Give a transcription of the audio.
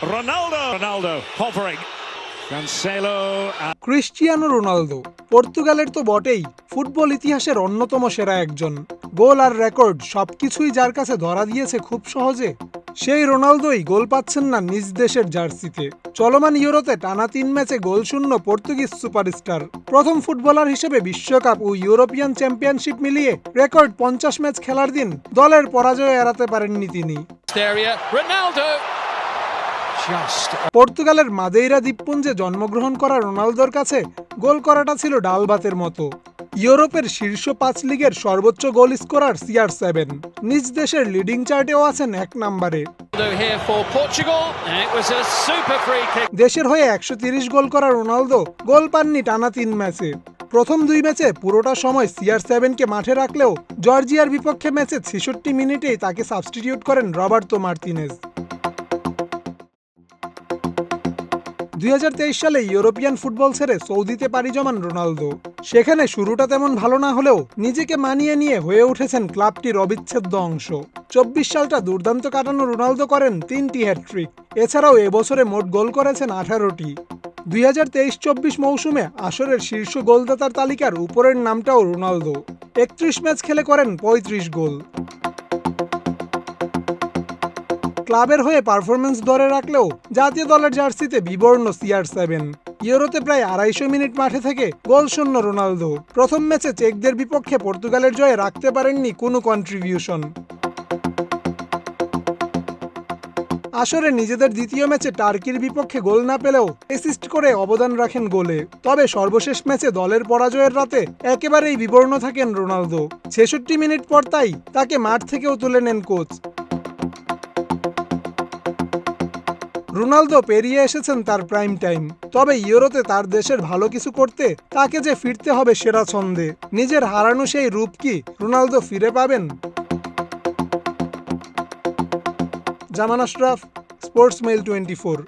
Ronaldo. Ronaldo hovering. Cancelo. And Cristiano Ronaldo পর্তুগালের তো বটেই ফুটবল ইতিহাসের অন্যতম সেরা একজন গোল আর রেকর্ড সবকিছুই যার কাছে ধরা দিয়েছে খুব সহজে সেই রোনালদোই গোল পাচ্ছেন না নিজ দেশের জার্সিতে চলমান ইউরোতে টানা তিন ম্যাচে গোল শূন্য পর্তুগিজ সুপারস্টার প্রথম ফুটবলার হিসেবে বিশ্বকাপ ও ইউরোপিয়ান চ্যাম্পিয়নশিপ মিলিয়ে রেকর্ড পঞ্চাশ ম্যাচ খেলার দিন দলের পরাজয় এড়াতে পারেননি তিনি area. Ronaldo. Just পর্তুগালের মাদেইরা দ্বীপপুঞ্জে জন্মগ্রহণ করা রোনালদোর কাছে গোল করাটা ছিল ডাল ভাতের মতো। ইউরোপের শীর্ষ পাঁচ লিগের সর্বোচ্চ গোল স্কোরার সিআর সেভেন। নিজ দেশের লিডিং চার্টেও আছেন এক নম্বরে. দেশের হয়ে একশো তিরিশ গোল করা রোনালদো গোল পাননি টানা তিন ম্যাচে। প্রথম দুই ম্যাচে পুরোটা সময় সিআর সেভেনকে মাঠে রাখলেও জর্জিয়ার বিপক্ষে ম্যাচে ছেষট্টি মিনিটেই তাকে সাবস্টিটিউট করেন রবার্তো মার্তিনেজ। দুই হাজার তেইশ সালে ইউরোপিয়ান ফুটবল ছেড়ে সৌদিতে পাড়ি জমান রোনালদো। সেখানে শুরুটা তেমন ভালো না হলেও নিজেকে মানিয়ে নিয়ে হয়ে উঠেছেন ক্লাবটির অবিচ্ছেদ্য অংশ। চব্বিশ সালটা দুর্দান্ত কাটানো রোনালদো করেন তিনটি হ্যাট্রিক এছাড়াও এবছরে মোট গোল করেছেন আঠারোটি। দুই হাজার তেইশ চব্বিশ মৌসুমে আসরের শীর্ষ গোলদাতার তালিকার উপরের নামটাও রোনালদো। একত্রিশ ম্যাচ খেলে করেন পঁয়ত্রিশ গোল। ক্লাবের হয়ে পারফরমেন্স ধরে রাখলেও জাতীয় দলের জার্সিতে বিবর্ণ সিআর সেভেন। ইউরোতে প্রায় আড়াইশো মিনিট মাঠে থেকে গোল শূন্য রোনালদো। প্রথম ম্যাচে চেকদের বিপক্ষে পর্তুগালের জয়ে রাখতে পারেননি কোনো কন্ট্রিবিউশন আসরে নিজেদের দ্বিতীয় ম্যাচে টার্কির বিপক্ষে গোল না পেলেও অ্যাসিস্ট করে অবদান রাখেন গোলে। তবে সর্বশেষ ম্যাচে দলের পরাজয়ের রাতে একেবারেই বিবর্ণ থাকেন রোনালদো। ছেষট্টি মিনিট পর তাই তাকে মাঠ থেকেও তুলে নেন কোচ রোনালদো পেরিয়ে এসেছেন তার প্রাইম টাইম। তবে ইউরোতে তার দেশের ভালো কিছু করতে তাকে যে ফিরতে হবে সেরা ছন্দে। নিজের হারানো সেই রূপ কি রোনালদো ফিরে পাবেন? Zaman Ashraf sports mail twenty four.